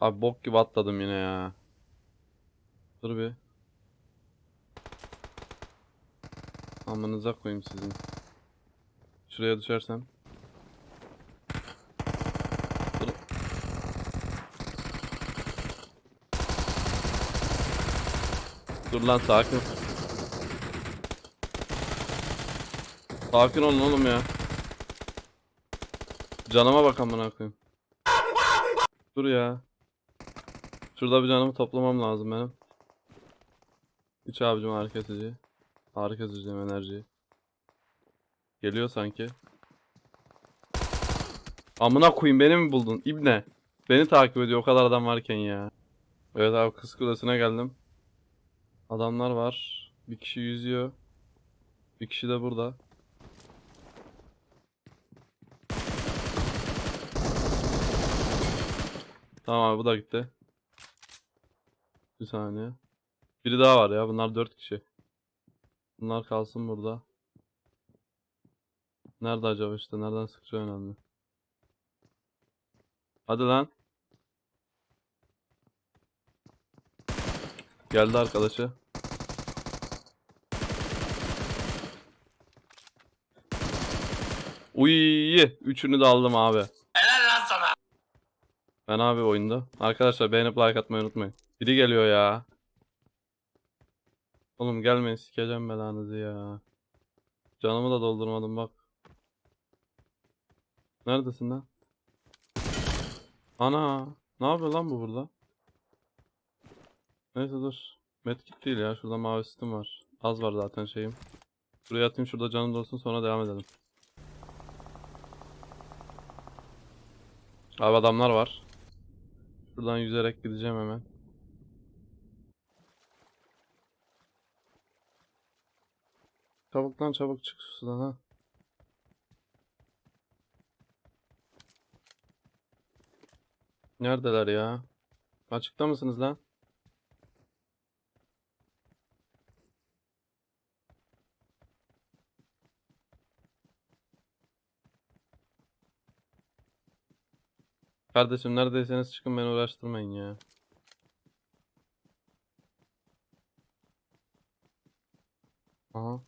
Abi bok gibi atladım yine ya. Dur bir. Amanıza koyayım sizin. Şuraya düşersem. Dur. Dur lan sakin. Sakin olun oğlum ya. Canıma bak amına koyayım. Dur ya. Şurada bir canımı toplamam lazım benim. Üç abicim harika edici. Harika edici enerjiyi. Geliyor sanki. Amına koyayım beni mi buldun? İbne. Beni takip ediyor o kadar adam varken ya. Evet abi kız kulesine geldim. Adamlar var. Bir kişi yüzüyor. Bir kişi de burada. Tamam abi bu da gitti. Bir saniye. Biri daha var ya. Bunlar dört kişi. Bunlar kalsın burada. Nerede acaba işte? Nereden sıkacağı önemli. Hadi lan. Geldi arkadaşı. Uy, üçünü de aldım abi. Ben abi oyunda. Arkadaşlar beğenip like atmayı unutmayın. Biri geliyor ya. Oğlum gelmeyin sikeceğim belanızı ya. Canımı da doldurmadım bak. Neredesin lan? Ana, ne yapıyor lan bu burada? Neyse dur. Medkit değil ya. Şurada mavi sistem var. Az var zaten şeyim. Şuraya atayım şurada canım dolsun sonra devam edelim. Abi adamlar var. Şuradan yüzerek gideceğim hemen. Çabuk lan çabuk çık sudan ha. Neredeler ya? Açıkta mısınız lan? Kardeşim neredeyseniz çıkın beni uğraştırmayın ya. Aha.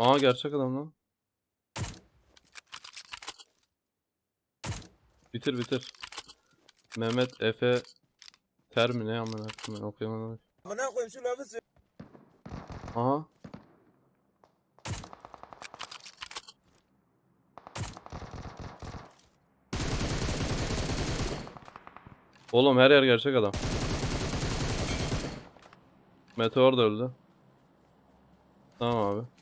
Aa gerçek adam lan. Bitir bitir. Mehmet Efe Ter mi ne amına koyayım okuyamadım. Amına koyayım şu lafı. Aha. Oğlum her yer gerçek adam. Meteor da öldü. Tamam abi.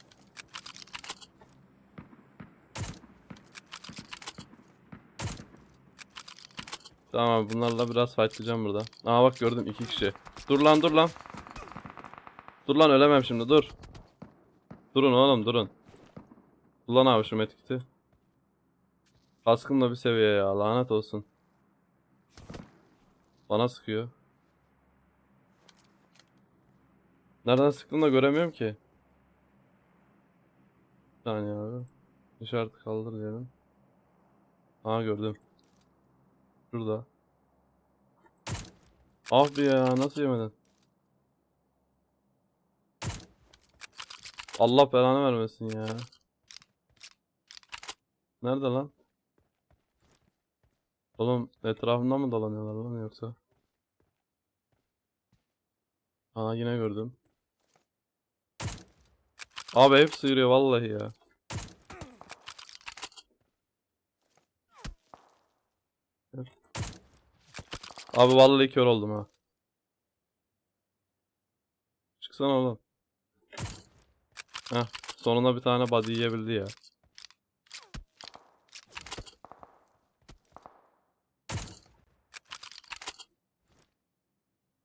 Tamam abi bunlarla biraz fightlayacağım burada. Aa bak gördüm iki kişi. Dur lan dur lan. Dur lan ölemem şimdi dur. Durun oğlum durun. Kullan abi şu medkiti. Kaskım da bir seviye ya lanet olsun. Bana sıkıyor. Nereden sıktığını da göremiyorum ki. Bir saniye abi. İşareti kaldır diyelim. Aa gördüm. Şurada. Ah ya nasıl yemedin? Allah belanı vermesin ya. Nerede lan? Oğlum etrafında mı dolanıyorlar lan yoksa? Aa yine gördüm. Abi hep sıyırıyor vallahi ya. Abi vallahi kör oldum ha. Çıksana oğlum. Heh, sonunda bir tane body yiyebildi ya.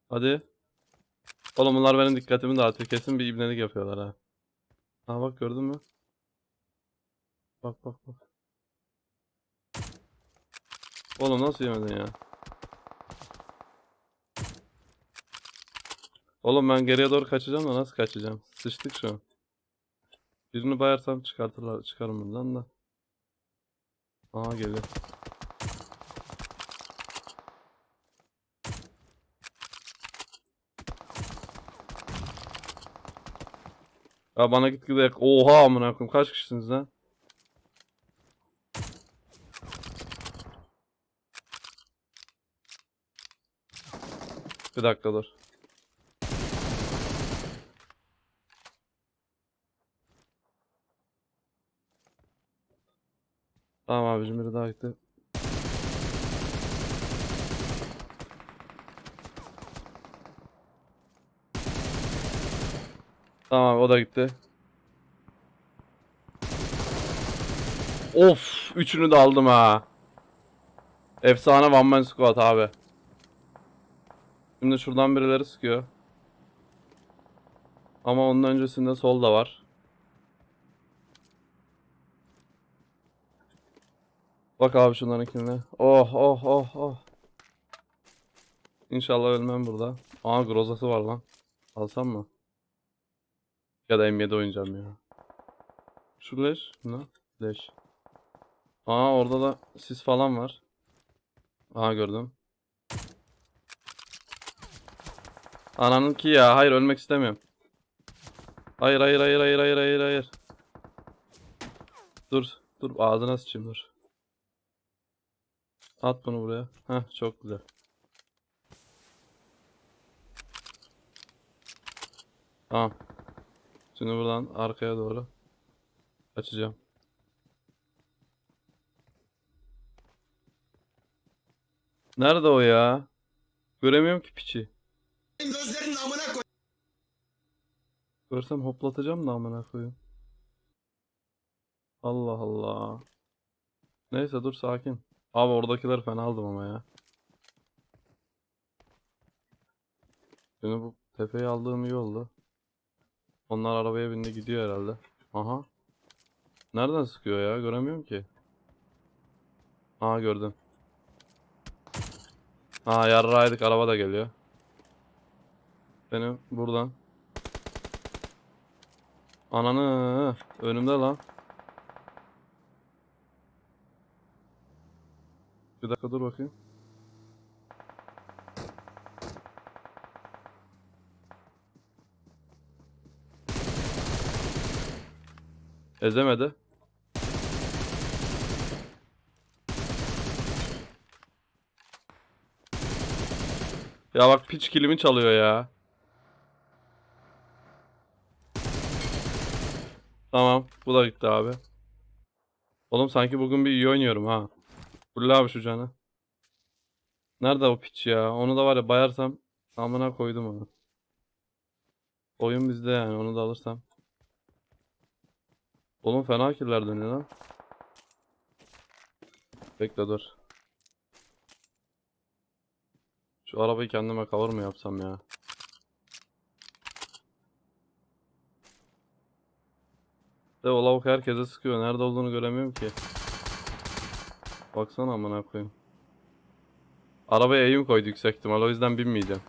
Hadi. Oğlum bunlar benim dikkatimi dağıtıyor. Kesin bir ibnelik yapıyorlar ha. Ha bak gördün mü? Bak bak bak. Oğlum nasıl yemedin ya? Oğlum ben geriye doğru kaçacağım da nasıl kaçacağım? Sıçtık şu an. Birini bayarsam çıkartırlar, çıkarım buradan da. Aa geliyor. Ya bana git gitgide oha amına koyayım kaç kişisiniz lan? Bir dakika dur. Tamam abicim biri daha gitti. Tamam o da gitti. Of, üçünü de aldım ha. Efsane one man squad abi. Şimdi şuradan birileri sıkıyor. Ama onun öncesinde sol da var. Bak abi şunlarınkine. Oh oh oh oh. İnşallah ölmem burada. Aa grozası var lan. Alsam mı? Ya da M7 oynayacağım ya. Şu leş. Ne? Leş. Aa orada da sis falan var. Aa gördüm. Ananın ki ya. Hayır ölmek istemiyorum. Hayır hayır hayır hayır hayır hayır hayır. Dur. Dur ağzına sıçayım dur. At bunu buraya. Heh çok güzel. Tamam. Şimdi buradan arkaya doğru açacağım. Nerede o ya? Göremiyorum ki piçi. Görsem hoplatacağım da amına koyayım. Allah Allah. Neyse dur sakin. Abi oradakileri fena aldım ama ya. Şimdi bu tepeyi aldığım iyi oldu. Onlar arabaya bindi gidiyor herhalde. Aha. Nereden sıkıyor ya? Göremiyorum ki. Aha gördüm. Ha yarraydık araba da geliyor. Benim buradan. Ananı önümde lan. Bir dakika dur bakayım. Ezemedi. Ya bak piç kilimi çalıyor ya. Tamam, bu da gitti abi. Oğlum sanki bugün bir iyi oynuyorum ha. Full abi şu canı. Nerede o piç ya? Onu da var ya bayarsam amına koydum onu. Oyun bizde yani onu da alırsam. Oğlum fena killer dönüyor lan. Bekle dur. Şu arabayı kendime cover mı yapsam ya? De o lavuk herkese sıkıyor. Nerede olduğunu göremiyorum ki. Baksana amına koyayım. Arabaya eğim koydu yüksek ihtimal. O yüzden binmeyeceğim.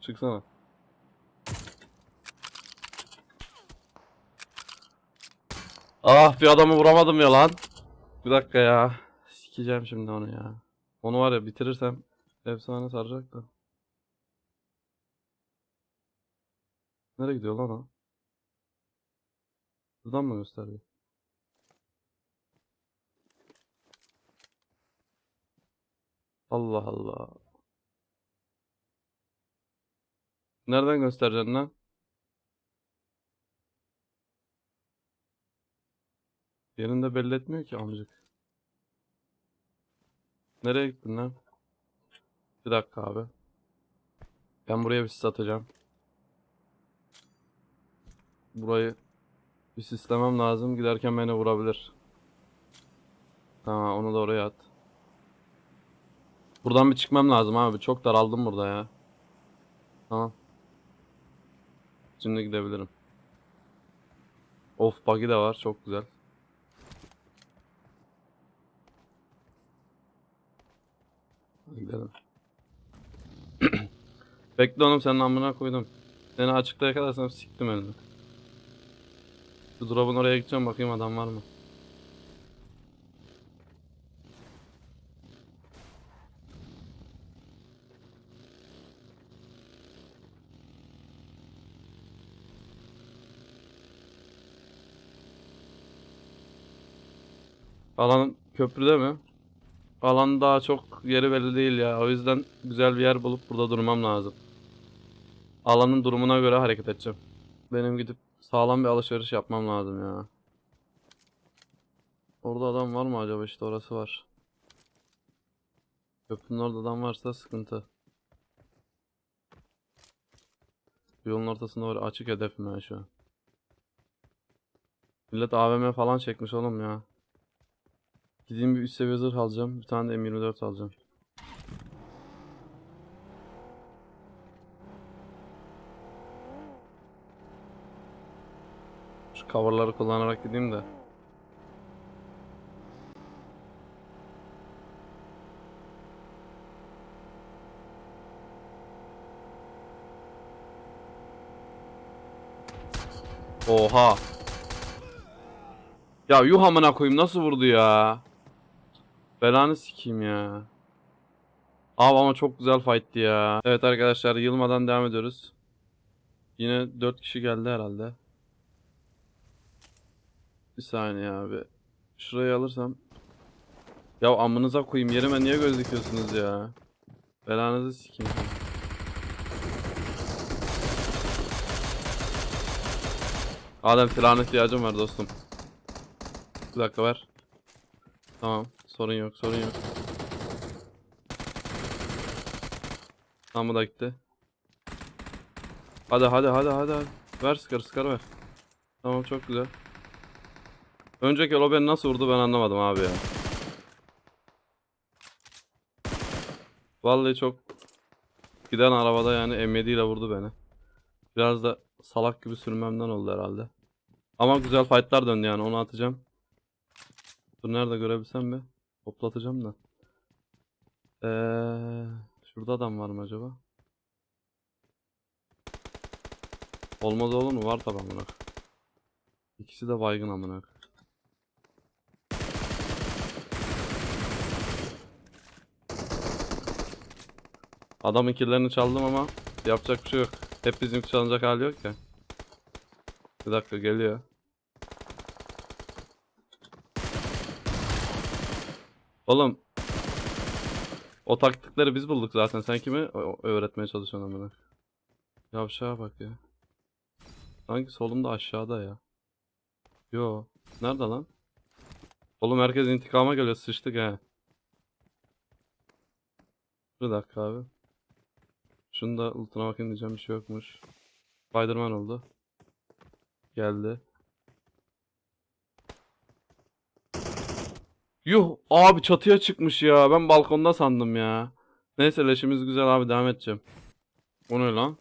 Çıksana. Ah bir adamı vuramadım ya lan. Bir dakika ya. Sikeceğim şimdi onu ya. Onu var ya bitirirsem efsane saracak da. Nereye gidiyor lan o? Buradan mı gösteriyor? Allah Allah. Nereden göstereceksin lan? Yerinde belli etmiyor ki amcık. Nereye gittin lan? Bir dakika abi. Ben buraya bir sis atacağım. Burayı bir sistemem lazım. Giderken beni vurabilir. Tamam onu da oraya at. Buradan bir çıkmam lazım abi. Çok daraldım burada ya. Tamam. Şimdi gidebilirim. Of buggy de var. Çok güzel. Gidelim. Bekle oğlum senin amına koydum. Seni açıkta yakalarsam siktim elini. Şu drop'un oraya gideceğim bakayım adam var mı? Alan köprüde mi? Alan daha çok yeri belli değil ya. O yüzden güzel bir yer bulup burada durmam lazım. Alanın durumuna göre hareket edeceğim. Benim gidip sağlam bir alışveriş yapmam lazım ya. Orada adam var mı acaba? İşte orası var. Köprünün orada adam varsa sıkıntı. Yolun ortasında var açık hedefim ya şu an. Millet AVM falan çekmiş oğlum ya. Gideyim bir üst seviye alacağım. Bir tane de M24 alacağım. Şu coverları kullanarak gideyim de. Oha. Ya yuh amına koyayım nasıl vurdu ya? Belanı sikeyim ya. Abi ama çok güzel fight'ti ya. Evet arkadaşlar yılmadan devam ediyoruz. Yine 4 kişi geldi herhalde. Bir saniye abi. Şurayı alırsam. Ya amınıza koyayım yerime niye göz dikiyorsunuz ya? Belanızı sikeyim. Adem silahına ihtiyacım var dostum. Bir dakika ver. Tamam. Sorun yok. Sorun yok. Tamam da gitti. Hadi hadi hadi hadi. hadi. Ver sıkarı sıkarı ver. Tamam çok güzel. Önceki o beni nasıl vurdu ben anlamadım abi ya. Vallahi çok giden arabada yani M7 ile vurdu beni. Biraz da salak gibi sürmemden oldu herhalde. Ama güzel fightlar döndü yani onu atacağım. Dur nerede görebilsem mi? Toplatacağım da. Eee şurada adam var mı acaba? Olmaz olur mu? Var tabi amına. İkisi de baygın amına. Adamın killerini çaldım ama yapacak bir şey yok. Hep bizimki çalınacak hali yok ya. Bir dakika geliyor. Oğlum. O taktikleri biz bulduk zaten. Sen kimi öğretmeye çalışıyorsun amına? Yavşağa bak ya. Sanki solumda aşağıda ya. Yo. Nerede lan? Oğlum herkes intikama geliyor. Sıçtık he. Bir dakika abi. Şunu da ultuna bakayım diyeceğim bir şey yokmuş. Spiderman oldu. Geldi. Yuh abi çatıya çıkmış ya. Ben balkonda sandım ya. Neyse leşimiz güzel abi devam edeceğim. O ne lan?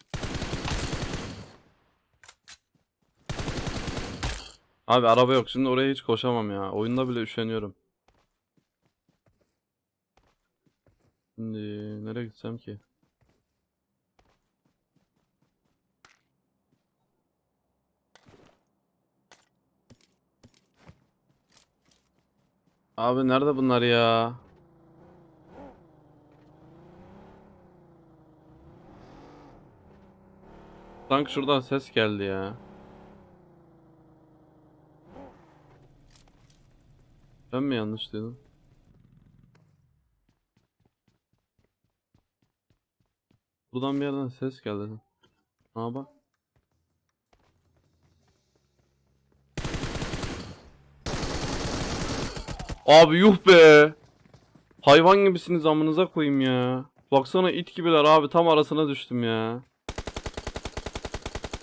Abi araba yok. Şimdi oraya hiç koşamam ya. Oyunda bile üşeniyorum. Şimdi nereye gitsem ki? Abi nerede bunlar ya? Sanki şuradan ses geldi ya. Ben mi yanlış dedim? Buradan bir yerden ses geldi. Ha bak. Abi yuh be. Hayvan gibisiniz amınıza koyayım ya. Baksana it gibiler abi tam arasına düştüm ya.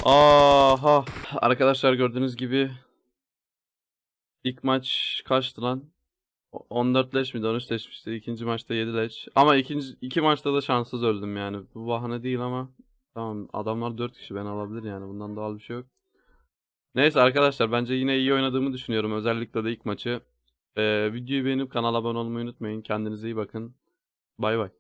Aha. Arkadaşlar gördüğünüz gibi ilk maç kaçtı lan? O- 14 leş miydi? 13 leşmişti. İkinci maçta 7 leş. Ama ikinci iki maçta da şanssız öldüm yani. Bu bahane değil ama tamam adamlar 4 kişi ben alabilir yani. Bundan doğal bir şey yok. Neyse arkadaşlar bence yine iyi oynadığımı düşünüyorum. Özellikle de ilk maçı. Ee, videoyu beğenip kanala abone olmayı unutmayın. Kendinize iyi bakın. Bay bay.